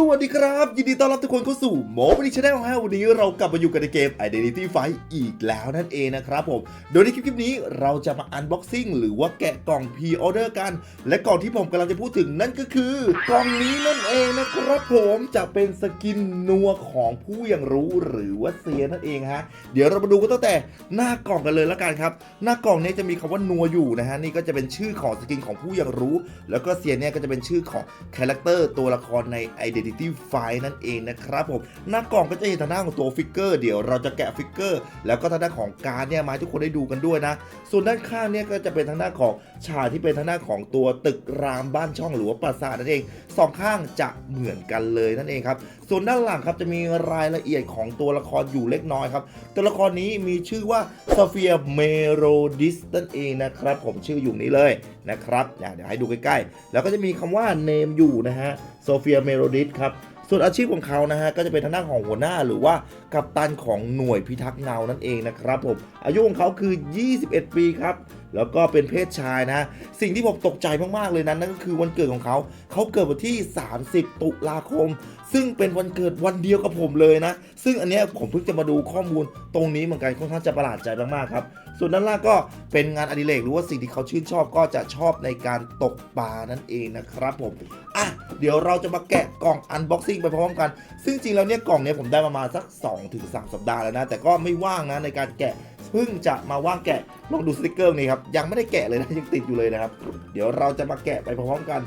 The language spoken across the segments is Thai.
สวัสดีครับ ยินดีต้อนรับทุกคนเข้าสู่โมบิลิชแนลฮะวันนี้เรากลับมาอยู่กันในเกม Identity Fight อีกแล้วนั่นเองนะครับผม โดยในคลิปนี้เราจะมาอันบ็อกซิ่งหรือว่าแกะกล่องพ r ออเดอร์กัน และกล่องที่ผมกำลังจะพูดถึงนั่นก็คือกล่องนี้นั่นเองนะครับผมจะเป็นสกินนัวของผู้ยังรู้หรือว่าเซียนั่นเองฮะเดี๋ยวเรามาดูกันตั้งแต่หน้ากล่องกันเลยละกันครับหน้ากล่องนี้จะมีคำว่านัวอยู่นะฮะนี่ก็จะเป็นชื่อของสกินของผู้ยังรู้ แล้วก็เซียนเนี่ยก็จะเป็นชื่อของคาแรคเตอร์ตัวละครใน Identity Fight นั่นเองนะครับผมหน้ากล่องก็จะเห็นทางหน้าของตัวฟิกเกอร์เดี๋ยวเราจะแกะฟิกเกอร์แล้วก็ทางด้านของการดเนี่ยมาให้ทุกคนได้ดูกันด้วยนะ ส่วนด้านข้างเนี่ยก็จะเป็นทางด้านของฉากที่เป็นทางด้านของตัวตึกรามบ้านช่องหรือว่าปราสาทนั่นเองสองข้างจะเหมือนกันเลยนั่นเองครับส่วนด้านหลังครับจะมีรายละเอียดของตัวละครอยู่เล็กน้อยครับตัวละครนี้มีชื่อว่าซ o เฟียเมโรดิสนั่นเองนะครับผมชื่ออยู่นี้เลย นะครับเนี่ยเดี๋ยวให้ดูใกล้ๆ แล้วก็จะมีคำว่าเนมอยู่นะฮะโซเฟียเมโรดิสครับส่วนอาชีพของเขานะฮะก็จะเป็นทางด้านของหัวหน้าหรือว่ากัปตันของหน่วยพิทักษ์เงานั่นเองนะครับผมอายุของเขาคือ 21 ปีครับ แล้วก็เป็นเพศชายนะ สิ่งที่ผมตกใจมากๆเลยนั้นนั่นก็คือวันเกิดของเขา เขาเกิดวันที่ 30 ตุลาคม ซึ่งเป็นวันเกิดวันเดียวกับผมเลยนะ ซึ่งอันเนี้ยผมเพิ่งจะมาดูข้อมูลตรงนี้เหมือนกันค่อนข้างจะประหลาดใจมากๆครับส่วนด้านล่างก็เป็นงานอดิเรกหรือว่าสิ่งที่เขาชื่นชอบก็จะชอบในการตกปลานั่นเองนะครับผมอะเดี๋ยวเราจะมาแกะกล่องอันบ็อกซิ่งไปพร้อมกัน ซึ่งจริงแล้วเนี่ยกล่องเนี้ยผมได้ประมาณสัก2-3สัปดาห์แล้วนะ แต่ก็ไม่ว่างนะในการแกะเพิ่งจะมาว่างแกะลองดูสติกเกอร์นี้ครับยังไม่ได้แกะเลยนะยังติดอยู่เลยนะครับ เดี๋ยวเราจะมาแกะไปพร้อมๆกัน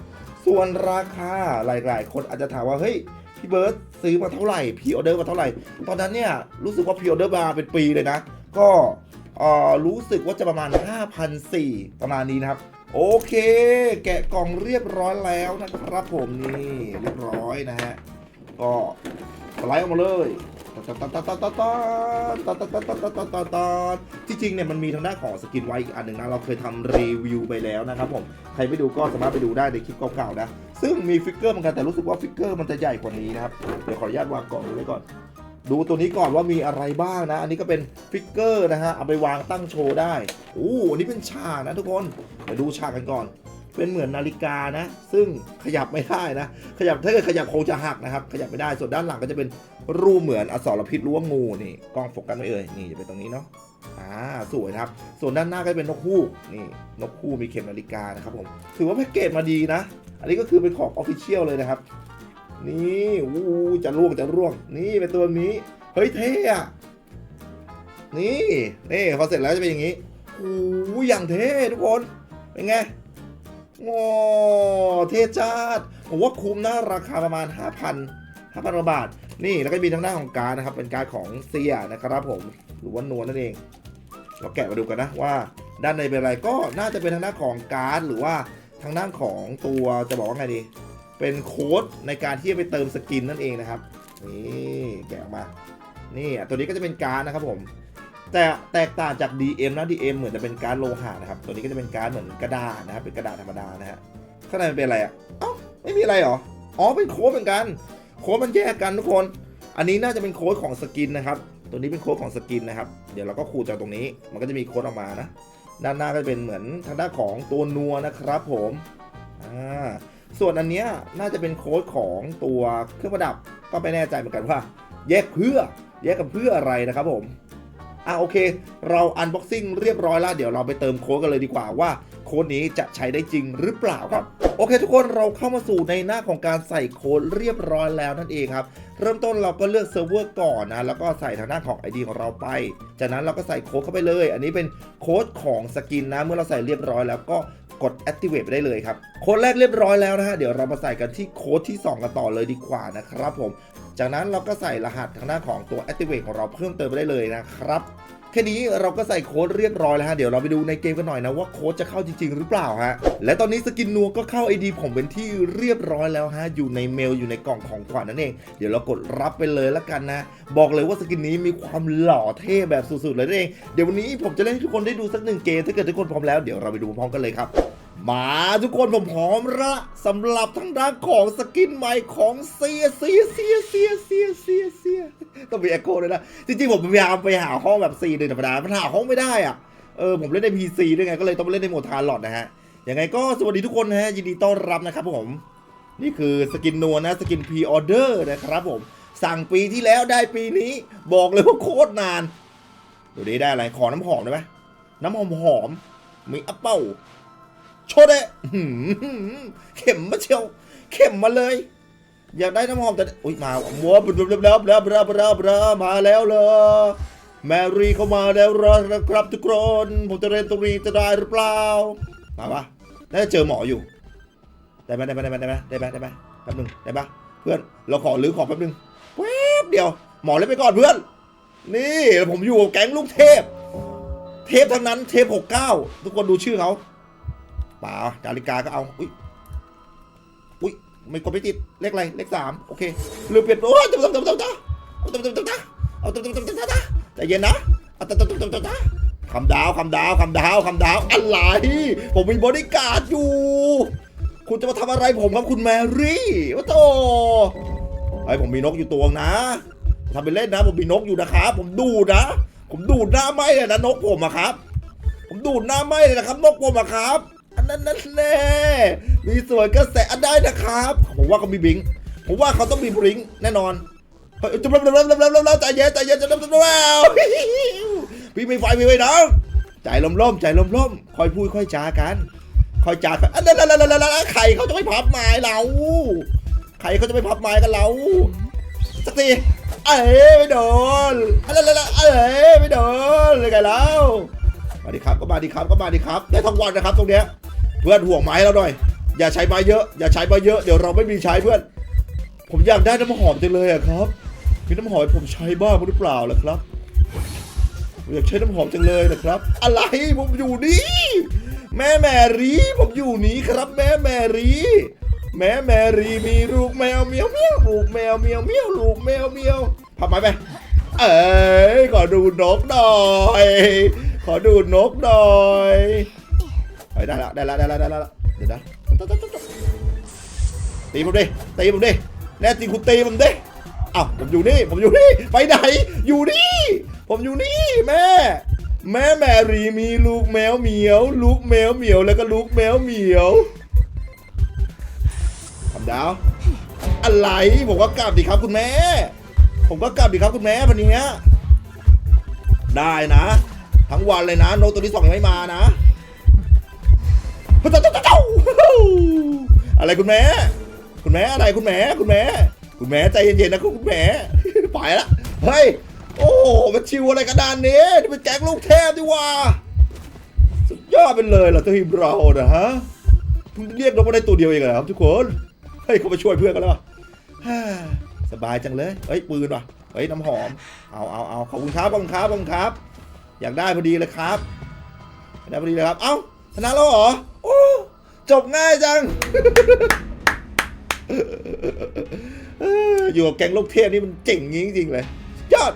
ส่วนราคาหลายๆ คนอาจจะถามว่าเฮ้ยพี่เบิร์ตซื้อมาเท่าไหร่พีออเดอร์มาเท่าไหร่ ตอนนั้นเนี่ยรู้สึกว่าพีออเดอร์มาเป็นปีเลยนะ ก็รู้สึกว่าจะประมาณ5,400ประมาณนี้นะครับ โอเค แกะกล่องเรียบร้อยแล้วนะครับผมนี่เรียบร้อยนะฮะก็สไลด์ออกมาเลย ตอนตอนตอนตอนตอนตอนตอนตอนตอนตอนตอนตอนตอนที่จริงเนี่ยมันมีทางด้านของสกินไว้อีกอันหนึ่งนะ เราเคยทำรีวิวไปแล้วนะครับผม ใครไม่ดูก็สามารถไปดูได้ในคลิปเก่าๆนะ ซึ่งมีฟิกเกอร์เหมือนกันแต่รู้สึกว่าฟิกเกอร์มันจะใหญ่กว่านี้นะครับ เดี๋ยวขออนุญาตวางกล่องไว้ก่อน ดูตัวนี้ก่อนว่ามีอะไรบ้างนะ อันนี้ก็เป็นฟิกเกอร์นะฮะ เอาไปวางตั้งโชว์ได้โอ้อันนี้เป็นฉากนะทุกคน เดี๋ยวดูฉากกันก่อน เป็นเหมือนนาฬิกานะ ซึ่งขยับไม่ได้นะ ขยับถ้าเกิดขยับคงจะหักนะครับ ขยับไม่ได้ ส่วนด้านหลังก็จะเป็นรูเหมือนอสรพิษหรือว่างูนี่กล้องโฟกัสไม่เอ่ย นี่จะเป็นตรงนี้เนาะ อ่า สวยนะครับ ส่วนด้านหน้าก็จะเป็นนกฮูก นี่ นกฮูกมีเข็มนาฬิกานะครับผม ถือว่าแพ็กเกจมาดีนะ อันนี้ก็คือเป็นของออฟฟิเชียลเลยนะครับ นี่อู้จะร่วงจะร่วง นี่เป็นตัวนี้ เฮ้ยเท่อะนี่ นี่พอเสร็จแล้วจะเป็นอย่างนี้โอ้อย่างเท่ทุกคน เป็นไง โอ้เทจัดผมว่าคุ้มนะราคาประมาณ 5,000 5,000กว่าบาท นี่แล้วก็มีทางหน้าของการนะครับ เป็นการของเซียนะครับผม หรือว่านวลนั่นเอง เราแกะมาดูกันนะว่าด้านในเป็นอะไรก็น่าจะเป็นทางด้านของการ์ดหรือว่าทางด้านของตัวจะบอกว่าไงดี เป็นโค้ดในการที่จะไปเติมสกินนั่นเองนะครับ นี่แกะออกมา นี่ตัวนี้ก็จะเป็นการ์ดนะครับผม แต่แตกต่างจาก DM นะ DM เหมือนจะเป็นการ์ดโลหะนะครับ ตัวนี้ก็จะเป็นการ์ดเหมือนกระดาษนะครับ เป็นกระดาษธรรมดานะฮะ ข้างในมันเป็นอะไรอะเอ้าไม่มีอะไรหรอ อ๋อ เป็นโค้ดเหมือนกัน โค้ดมันแยกกันทุกคน อันนี้น่าจะเป็นโค้ดของสกินนะครับ ตัวนี้เป็นโค้ดของสกินนะครับ เดี๋ยวเราก็ขูดจากตรงนี้ มันก็จะมีโค้ดออกมานะ ด้านหน้าก็จะเป็นเหมือนทางด้านของตัวนัวนะครับผม อ่า ส่วนอันเนี้ยน่าจะเป็นโค้ดของตัวเครื่องประดับ ก็ไม่แน่ใจเหมือนกันว่า แยกเพื่อ แยกกันเพื่ออะไรนะครับผม อะโอเค เราอันบ็อกซิ่งเรียบร้อยแล้วเดี๋ยวเราไปเติมโค้ดกันเลยดีกว่าว่าโค้ดนี้จะใช้ได้จริงหรือเปล่าครับ โอเค ทุกคนเราเข้ามาสู่ในหน้าของการใส่โค้ดเรียบร้อยแล้วนั่นเองครับ เริ่มต้นเราก็เลือกเซิร์ฟเวอร์ก่อนนะ แล้วก็ใส่ทางหน้าของ ID ของเราไป จากนั้นเราก็ใส่โค้ดเข้าไปเลย อันนี้เป็นโค้ดของสกินนะ เมื่อเราใส่เรียบร้อยแล้วก็ กด activate ไปได้เลยครับ โค้ดแรกเรียบร้อยแล้วนะฮะ เดี๋ยวเรามาใส่กันที่โค้ดที่ 2 กันต่อเลยดีกว่านะครับผม จากนั้นเราก็ใส่รหัสทางหน้าของตัว activate ของเราเพิ่มเติมไปได้เลยนะครับ แค่นี้เราก็ใส่โค้ดเรียบร้อยแล้วฮะ เดี๋ยวเราไปดูในเกมกันหน่อยนะว่าโค้ดจะเข้าจริง ๆ หรือเปล่าฮะ และตอนนี้สกินนัวก็เข้า ID ผมเป็นที่เรียบร้อยแล้วฮะ อยู่ในเมลอยู่ในกล่องของขวัญนั่นเอง เดี๋ยวเรากดรับไปเลยละกันนะ บอกเลยว่าสกินนี้มีความหล่อเท่แบบสุดๆเลยนั่นเอง เดี๋ยววันนี้ผมจะเล่นให้ทุกคนได้ดูสักหนึ่งเกม ถ้าเกิดทุกคนพร้อมแล้วเดี๋ยวเราไปดูพร้อมกันเลยครับ มาทุกคนผมพร้อมละสำหรับทางด้านของสกินใหม่ของเซียเซียเซียเซียเซียเซียเซียต้องมีเอโก้ด้วยนะ จริงๆ ผมพยายามไปหาห้องแบบซีหนึ่งธรรมดามันหาห้องไม่ได้อะเออผมเล่นใน PC ด้วยไงก็เลยต้องไปเล่นในโหมดทานหลอดนะฮะยังไงก็สวัสดีทุกคนนะฮะยินดีต้อนรับนะครับผม นี่คือสกินนัวนะสกินพรีออเดอร์นะครับผม สั่งปีที่แล้วได้ปีนี้บอกเลยว่าโคตรนานเดี๋ยวนี้ได้อะไรขอน้ำหอมได้ไหมน้ำหอมหอมมีอัปเปิล โชดเดะอื้อหือเข็มมาเชียว เข็มมาเลย อยากได้น้ำหอมแต่อุ้ยมามัวบลาบลาบลาบลาบลาบลามาแล้วเลยแมรี่เข้ามาแล้วนะครับทุกคนผมจะเรียนตรงนี้จะได้หรือเปล่ามาปะน่าจะเจอหมออยู่ ได้ไหมได้ไหมได้ไหมได้ไหมได้ไหมได้ไหมแป๊บนึงได้ปะเพื่อนเราขอรื้อของแป๊บนึงแป๊บเดียว หมอเล่นไปก่อนเพื่อน นี่ผมอยู่กับแก๊งลูกเทพ เทพทั้งนั้นเทพหกเก้าทุกคนดูชื่อเขา ป่านาฬิกาก็เอา อุ้ย อุ้ย ไม่กดไม่ติด เลขอะไร เลขสามโอเคลืมเปลี่ยน โอ้ยตุ๊บตุ๊บตุ๊บตุ๊บตุ๊บตุ๊บตุ๊บตุ๊บตุ๊บเอาตุ๊บตุ๊บตุ๊บตุ๊บตุ๊บใจเย็นนะเอาตุ๊บตุ๊บตุ๊บตุ๊บตุ๊บคำดาวคำดาวคำดาวคำดาว อะไร ผมมีบริการอยู่ คุณจะมาทำอะไรผมครับคุณแมรี่วะโตไอ้ผมมีนกอยู่ตัวนะทำเป็นเล่นนะ ผมมีนกอยู่นะครับ ผมดูนะ ผมดูดหน้าไหมเลยนะนกผมอะครับ ผมดูดหน้าไหมเลยนะครับนกผมอะครับ นนั้นนั่นแน่มีสวยก็แสอันได้นะครับ ผมว่าเขามีบลิงผมว่าเขาต้องมีบลิงแน่นอนจะเริ่มเริ่มเริ่มเริ่มเริ่มใจเย็นใจเย็นจะเริ่มเริ่มเริ่มพี่ไม่ไฟพี่ไม่น้องใจลมล่มๆใจลมล่มๆคอยพูดค่อยจากันคอยจากันอันนั้นนั่นนั่นนั่นใครเขาจะไม่พับไม้เราใครเขาจะไม่พับไม้กันเราสักทีเอ้ยไม่โดนอันนั้นนั่นเอ้ยไม่โดนเลยไงแล้วมาดิครับก็มาดิครับก็มาดิครับได้ทั้งวันนะครับตรงเนี้ย เพื่อนห่วงไม้เราหน่อย อย่าใช้ไม้เยอะ อย่าใช้ไม้เยอะ เดี๋ยวเราไม่มีใช้เพื่อน ผมอยากได้น้ำหอมจังเลยอะครับ มีน้ำหอมผมใช้บ้างหรือเปล่าล่ะครับอยากใช้น้ำหอมจังเลยนะครับ อะไรผมอยู่นี่ แม่แมรี่ ผมอยู่นี้ครับ แม่แมรี่แม่แมรี่มีลูกแมวเมียวเมียวลูกแมวเมียวเมียวลูกแมวเมียวพับไม้ไปเอ้ยขอดูนกหน่อย ขอดูนกหน่อย ฮ้ยได้ละได้ละได้ละได้ละเดี๋ยวนะตีผมดิตีผมดิแน่จริงคุณตีผมดิอ้าวผมอยู่นี่ผมอยู่นี่ไปไหนอยู่นี่ ผมอยู่นี่แม่ แม่แมรี่มีลูกแมวเหมียว ลูกแมวเหมียวแล้วก็ลูกแมวเหมียวคำดาว อะไรผมก็กลับดีครับคุณแม่ ผมก็กลับดีครับคุณแม่วันนี้ได้นะ ทั้งวันเลยนะ โนตตัวที่สองยังไม่มานะ อะไรคุณแม่คุณแม่อะไรคุณแม่คุณแม่คุณแม่ใจเย็นๆนะคุณแม่ไปละเฮ้ยโอ้มันชิวอะไรกระดานนี้นี่เป็นแก๊งลูกเทพดีว่าสุดยอดไปเลยล่ะทีมเรานะฮะเพิ่งเรียกนกมาได้ตัวเดียวเองเหรอครับทุกคนเฮ้ยเขาไปช่วยเพื่อนกันแล้วสบายจังเลยเฮ้ยปืนว่ะเฮ้ยน้ำหอมเอาเอาเอาขอบคุณครับขอบคุณครับขอบคุณครับ อยากได้พอดีเลยครับได้พอดีเลยครับเอ้าชนะแล้วเหรอ จบง่ายจัง อยู่กับแก๊งลูกเทพนี่มันเจ๋งจริงๆเลยยอด